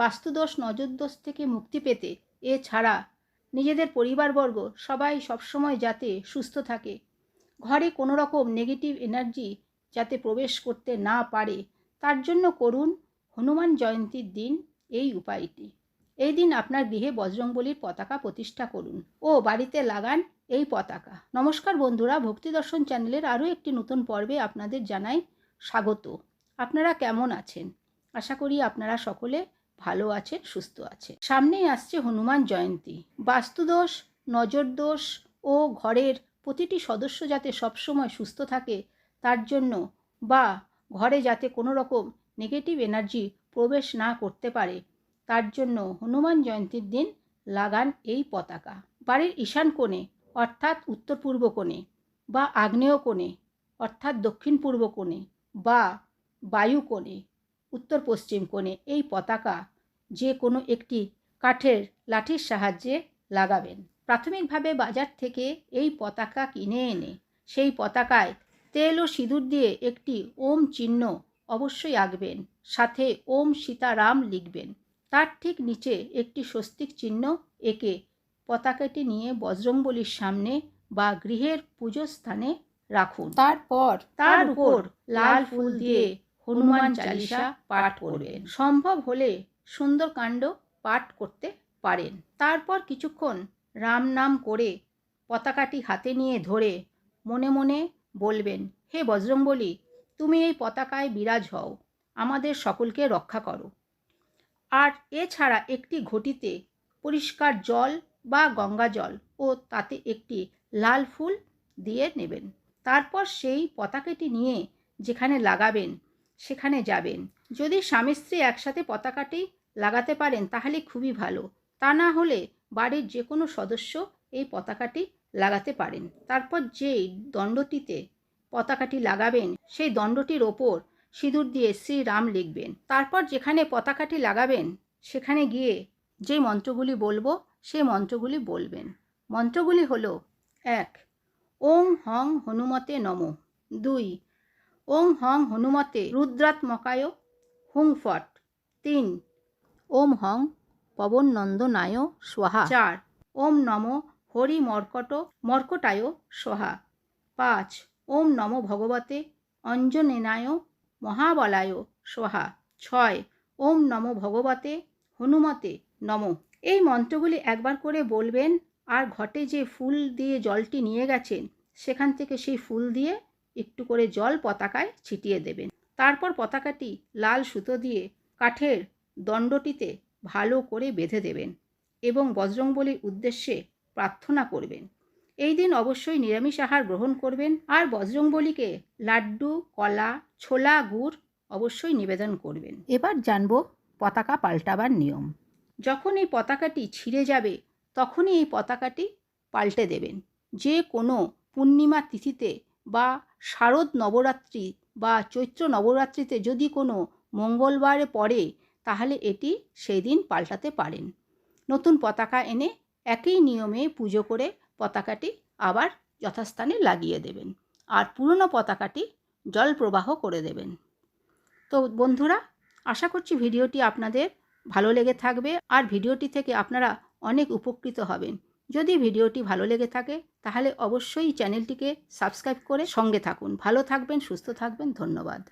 বাস্তুদোষ, নজরদোষ থেকে মুক্তি পেতে এছাড়া নিজেদের পরিবারবর্গ সবাই সবসময় যাতে সুস্থ থাকে। ঘরে কোনো রকম নেগেটিভ এনার্জি যাতে প্রবেশ করতে না পারে, তার জন্য করুন হনুমান জয়ন্তীর দিন এই উপায়টি। এই দিন আপনার গৃহে বজরংবলীর পতাকা প্রতিষ্ঠা করুন ও বাড়িতে লাগান এই পতাকা। নমস্কার বন্ধুরা, ভক্তি দর্শন চ্যানেলের আরও একটি নতুন পর্বে আপনাদের জানাই স্বাগত। আপনারা কেমন আছেন? আশা করি আপনারা সকলে ভালো আছেন সুস্থ আছেন সামনেই আসছে হনুমান জয়ন্তী। বাস্তুদোষ, নজরদোষ ও ঘরের প্রতিটি সদস্য যাতে সবসময় সুস্থ থাকে, তার জন্য বা ঘরে যাতে কোনো রকম নেগেটিভ এনার্জি প্রবেশ না করতে পারে, তার জন্য হনুমান জয়ন্তীর দিন লাগান এই পতাকা। বাড়ির ঈশান কোণে, অর্থাৎ উত্তর পূর্ব কোণে বা আগ্নেয় কোণে, অর্থাৎ দক্ষিণ পূর্ব কোণে বা বায়ু কোণে উত্তর পশ্চিম কোণে এই পতাকা যে কোনো একটি কাঠের লাঠির সাহায্যে লাগাবেন। প্রাথমিকভাবে বাজার থেকে এই পতাকা কিনে এনে সেই পতাকায় তেল ও সিঁদুর দিয়ে একটি ওম চিহ্ন অবশ্যই আঁকবেন সাথে ওম সীতারাম লিখবেন। তার ঠিক নিচে একটি স্বস্তিক চিহ্ন এঁকে পতাকাটি নিয়ে বজরংবলির সামনে বা গৃহের পুজো স্থানে রাখুন। তারপর তার উপর লাল ফুল দিয়ে হনুমান চালিসা পাঠ করবেন। সম্ভব হলে সুন্দরকাণ্ড পাঠ করতে পারেন। তারপর কিছুক্ষণ রাম নাম করে পতাকাটি হাতে নিয়ে ধরে মনে মনে বলবেন হে বজরংবলী তুমি এই পতাকায় বিরাজ হও। আমাদের সকলকে রক্ষা করো। আর এছাড়া একটি ঘটিতে পরিষ্কার জল বা গঙ্গা জল ও তাতে একটি লাল ফুল দিয়ে নেবেন। তারপর সেই পতাকাটি নিয়ে যেখানে লাগাবেন সেখানে যাবেন। যদি স্বামী স্ত্রী একসাথে পতাকাটি লাগাতে পারেন, তাহলে খুবই ভালো। তা না হলে বাড়ির যে কোনো সদস্য এই পতাকাটি লাগাতে পারেন। তারপর যেই দণ্ডটিতে পতাকাটি লাগাবেন, সেই দণ্ডটির ওপর সিঁদুর দিয়ে শ্রীরাম লিখবেন। তারপর যেখানে পতাকাটি লাগাবেন, সেখানে গিয়ে যে মন্ত্রগুলি বলব সেই মন্ত্রগুলি বলবেন। মন্ত্রগুলি হলো এক, ওং হং হনুমতে নম। দুই ওং হং হনুমতে রুদ্রাত্মকায় হুং ফট। তিন, ওম হং পবন নন্দনায় সোহা চার, ওম নম হরি মর্কট মর্কটায় সোহা পাঁচ, ওম নম ভগবতে অঞ্জনেনায় মহাবলায় সোহা ছয়, ওম নম ভগবতে হনুমতে নম। এই মন্ত্রগুলি একবার করে বলবেন, আর ঘটে যে ফুল দিয়ে জলটি নিয়ে গেছেন, সেখান থেকে সেই ফুল দিয়ে একটু করে জল পতাকায় ছিটিয়ে দেবেন। তারপর পতাকাটি লাল সুতো দিয়ে কাঠের দণ্ডটিতে ভালো করে বেঁধে দেবেন এবং বজরংবলির উদ্দেশ্যে প্রার্থনা করবেন। এই দিন অবশ্যই নিরামিষ আহার গ্রহণ করবেন আর বজরংবলীকে লাড্ডু, কলা, ছোলা, গুড় অবশ্যই নিবেদন করবেন। এবার জানব পতাকা পাল্টাবার নিয়ম। যখন এই পতাকাটি ছিঁড়ে যাবে, তখনই এই পতাকাটি পাল্টে দেবেন। যে কোনো পূর্ণিমা তিথিতে বা শারদ নবরাত্রি বা চৈত্র নবরাত্রিতে যদি কোনো মঙ্গলবারে পড়ে, তাহলে এটি সেই দিন পাল্টাতে পারেন। নতুন পতাকা এনে একই নিয়মে পুজো করে পতাকাটি আবার যথাস্থানে লাগিয়ে দেবেন আর পুরনো পতাকাটি জল প্রবাহ করে দেবেন। তো বন্ধুরা, আশা করছি ভিডিওটি আপনাদের ভালো লেগে থাকবে আর ভিডিওটি থেকে আপনারা অনেক উপকৃত হবেন। যদি ভিডিওটি ভালো লেগে থাকে, তাহলে অবশ্যই চ্যানেলটিকে সাবস্ক্রাইব করে সঙ্গে থাকুন। ভালো থাকবেন, সুস্থ থাকবেন, ধন্যবাদ।